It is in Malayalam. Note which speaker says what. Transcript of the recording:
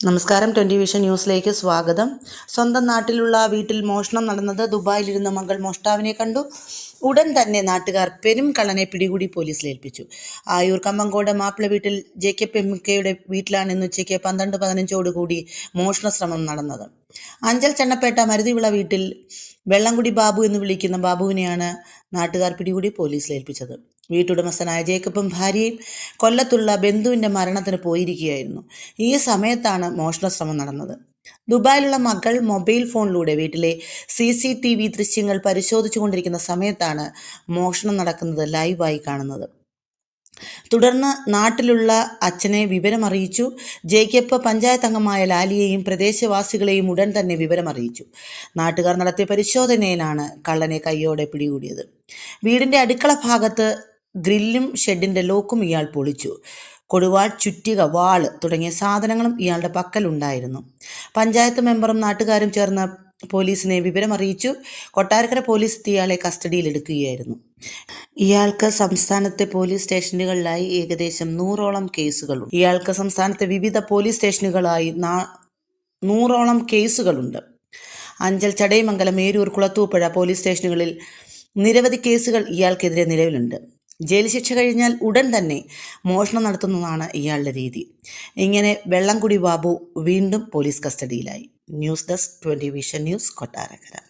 Speaker 1: നമസ്കാരം. ട്വന്റി വിഷൻ ന്യൂസിലേക്ക് സ്വാഗതം. സ്വന്തം നാട്ടിലുള്ള വീട്ടിൽ മോഷണം നടന്നത് ദുബായിലിരുന്ന മകൾ മോഷ്ടാവിനെ കണ്ടു. ഉടൻ തന്നെ നാട്ടുകാർ പെരും കള്ളനെ പിടികൂടി പോലീസിൽ ഏൽപ്പിച്ചു. ആയൂർ കമ്പങ്കോട് മാപ്പിള വീട്ടിൽ ജെ കെ പി എം കെയുടെ വീട്ടിലാണ് ഇന്ന് ഉച്ചയ്ക്ക് പന്ത്രണ്ട് പതിനഞ്ചോടുകൂടി മോഷണ ശ്രമം നടന്നത്. അഞ്ചൽ ചെണ്ണപ്പേട്ട മരുതിവിള വീട്ടിൽ വെള്ളംകുടി ബാബു എന്ന് വിളിക്കുന്ന ബാബുവിനെയാണ് നാട്ടുകാർ പിടികൂടി പോലീസിൽ ഏൽപ്പിച്ചത്. വീട്ടുടമസ്ഥനായ ജേക്കബും ഭാര്യയും കൊല്ലത്തുള്ള ബന്ധുവിന്റെ മരണത്തിന് പോയിരിക്കുകയായിരുന്നു. ഈ സമയത്താണ് മോഷണ ശ്രമം നടന്നത്. ദുബായിലുള്ള മകൾ മൊബൈൽ ഫോണിലൂടെ വീട്ടിലെ സി സി ടി വി ദൃശ്യങ്ങൾ പരിശോധിച്ചുകൊണ്ടിരിക്കുന്ന സമയത്താണ് മോഷണം നടക്കുന്നത് ലൈവായി കാണുന്നത്. തുടർന്ന് നാട്ടിലുള്ള അച്ഛനെ വിവരമറിയിച്ചു. ജേക്കപ്പ് പഞ്ചായത്ത് അംഗമായ ലാലിയെയും പ്രദേശവാസികളെയും ഉടൻ തന്നെ വിവരമറിയിച്ചു. നാട്ടുകാർ നടത്തിയ പരിശോധനയിലാണ് കള്ളനെ കൈയോടെ പിടികൂടിയത്. വീടിന്റെ അടുക്കള ഭാഗത്ത് ഗ്രില്ലും ഷെഡിന്റെ ലോക്കും ഇയാൾ പൊളിച്ചു. കൊടുവാൾ ചുറ്റിക വാൾ തുടങ്ങിയ സാധനങ്ങളും ഇയാളുടെ പക്കലുണ്ടായിരുന്നു. പഞ്ചായത്ത് മെമ്പറും നാട്ടുകാരും ചേർന്ന് പോലീസിനെ വിവരമറിയിച്ചു. കൊട്ടാരക്കര പോലീസ് ഇയാളെ കസ്റ്റഡിയിലെടുക്കുകയായിരുന്നു ഇയാൾക്ക് സംസ്ഥാനത്തെ പോലീസ് സ്റ്റേഷനുകളിലായി ഏകദേശം നൂറോളം കേസുകളുണ്ട്. ഇയാൾക്ക് സംസ്ഥാനത്തെ വിവിധ പോലീസ് സ്റ്റേഷനുകളായി നൂറോളം കേസുകളുണ്ട്. അഞ്ചൽ ചടയമംഗലം ഏരൂർ കുളത്തൂപ്പുഴ പോലീസ് സ്റ്റേഷനുകളിൽ നിരവധി കേസുകൾ ഇയാൾക്കെതിരെ നിലവിലുണ്ട്. ജയിൽ ശിക്ഷ കഴിഞ്ഞാൽ ഉടൻ തന്നെ മോഷണം നടത്തുന്നതാണ് ഇയാളുടെ രീതി. ഇങ്ങനെ വെള്ളംകുടി ബാബു വീണ്ടും police കസ്റ്റഡിയിലായി. News desk twenty vision news Kottarakkara